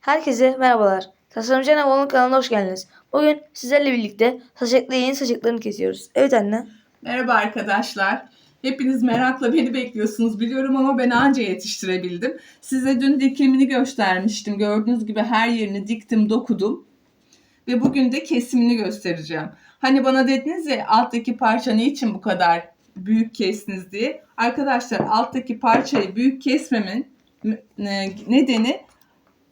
Herkese merhabalar. Tasarımcı Anne Oğlum kanalına hoş geldiniz. Bugün sizlerle birlikte saçaklı yeni saçaklarını kesiyoruz. Evet anne. Merhaba arkadaşlar. Hepiniz merakla beni bekliyorsunuz biliyorum ama ben anca yetiştirebildim. Size dün dikimini göstermiştim. Gördüğünüz gibi her yerini diktim, dokudum. Ve bugün de kesimini göstereceğim. Hani bana dediniz ya alttaki parça niçin bu kadar büyük kestiniz diye. Arkadaşlar alttaki parçayı büyük kesmemin e, nedeni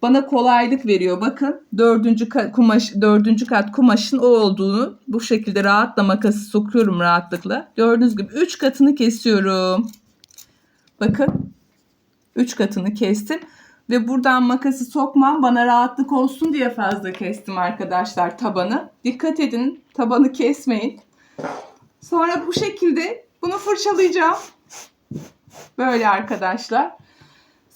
bana kolaylık veriyor. Bakın dördüncü kat, kumaş, dördüncü kat kumaşın o olduğunu bu şekilde rahatla makası sokuyorum rahatlıkla. Gördüğünüz gibi üç katını kesiyorum. Bakın üç katını kestim. Ve buradan makası sokmam bana rahatlık olsun diye fazla kestim arkadaşlar tabanı. Dikkat edin tabanı kesmeyin. Sonra bu şekilde bunu fırçalayacağım. Böyle arkadaşlar.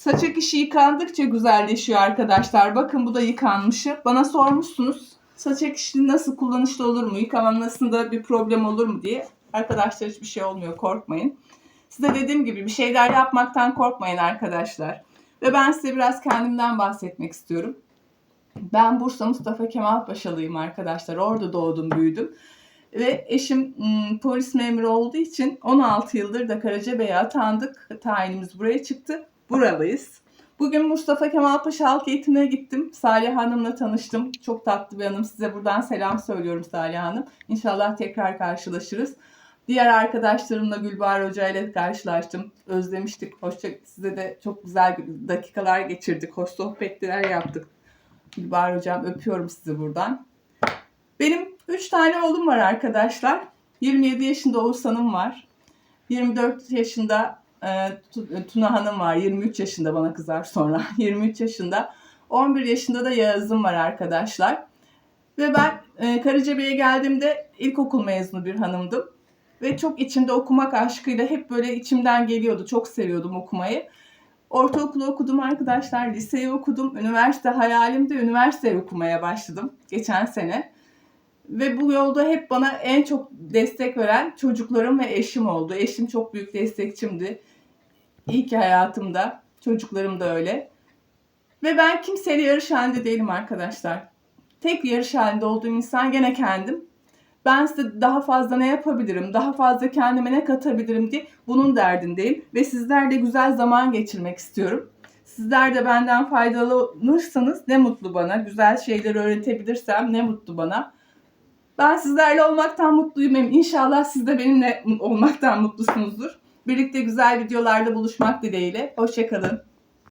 Saçak işi yıkandıkça güzelleşiyor arkadaşlar. Bakın bu da yıkanmışı. Bana sormuşsunuz saçak işi nasıl kullanışlı olur mu? Yıkanmasında bir problem olur mu diye. Arkadaşlar hiçbir şey olmuyor korkmayın. Size dediğim gibi bir şeyler yapmaktan korkmayın arkadaşlar. Ve ben size biraz kendimden bahsetmek istiyorum. Ben Bursa Mustafa Kemal Paşalıyım arkadaşlar. Orada doğdum büyüdüm. Ve eşim ım, polis memuru olduğu için 16 yıldır da Karacabey'e atandık. Tayinimiz buraya çıktı buralıyız. Bugün Mustafa Kemal Paşa Halk Eğitimine gittim. Salih Hanım'la tanıştım. Çok tatlı bir hanım. Size buradan selam söylüyorum Salih Hanım. İnşallah tekrar karşılaşırız. Diğer arkadaşlarımla Gülbahar Hoca ile karşılaştım. Özlemiştik. Hoşça size de çok güzel dakikalar geçirdik. Hoş sohbetler yaptık. Gülbahar Hocam öpüyorum sizi buradan. Benim 3 tane oğlum var arkadaşlar. 27 yaşında Oğuzhan'ım var. 24 yaşında e, Tu- Tuna Hanım var. 23 yaşında bana kızar sonra. 23 yaşında. 11 yaşında da Yağız'ım var arkadaşlar. Ve ben e, Karacabey'e geldiğimde ilkokul mezunu bir hanımdım. Ve çok içimde okumak aşkıyla hep böyle içimden geliyordu. Çok seviyordum okumayı. Ortaokulu okudum arkadaşlar, liseyi okudum. Üniversite hayalimde üniversite okumaya başladım geçen sene. Ve bu yolda hep bana en çok destek veren çocuklarım ve eşim oldu. Eşim çok büyük destekçimdi. İyi ki hayatımda. Çocuklarım da öyle. Ve ben kimseyle yarış halinde değilim arkadaşlar. Tek yarış halinde olduğum insan gene kendim. Ben size daha fazla ne yapabilirim, daha fazla kendime ne katabilirim diye bunun derdindeyim. Ve sizlerle güzel zaman geçirmek istiyorum. Sizler de benden faydalanırsanız ne mutlu bana. Güzel şeyler öğretebilirsem ne mutlu bana. Ben sizlerle olmaktan mutluyum. İnşallah siz de benimle olmaktan mutlusunuzdur. Birlikte güzel videolarda buluşmak dileğiyle. Hoşçakalın.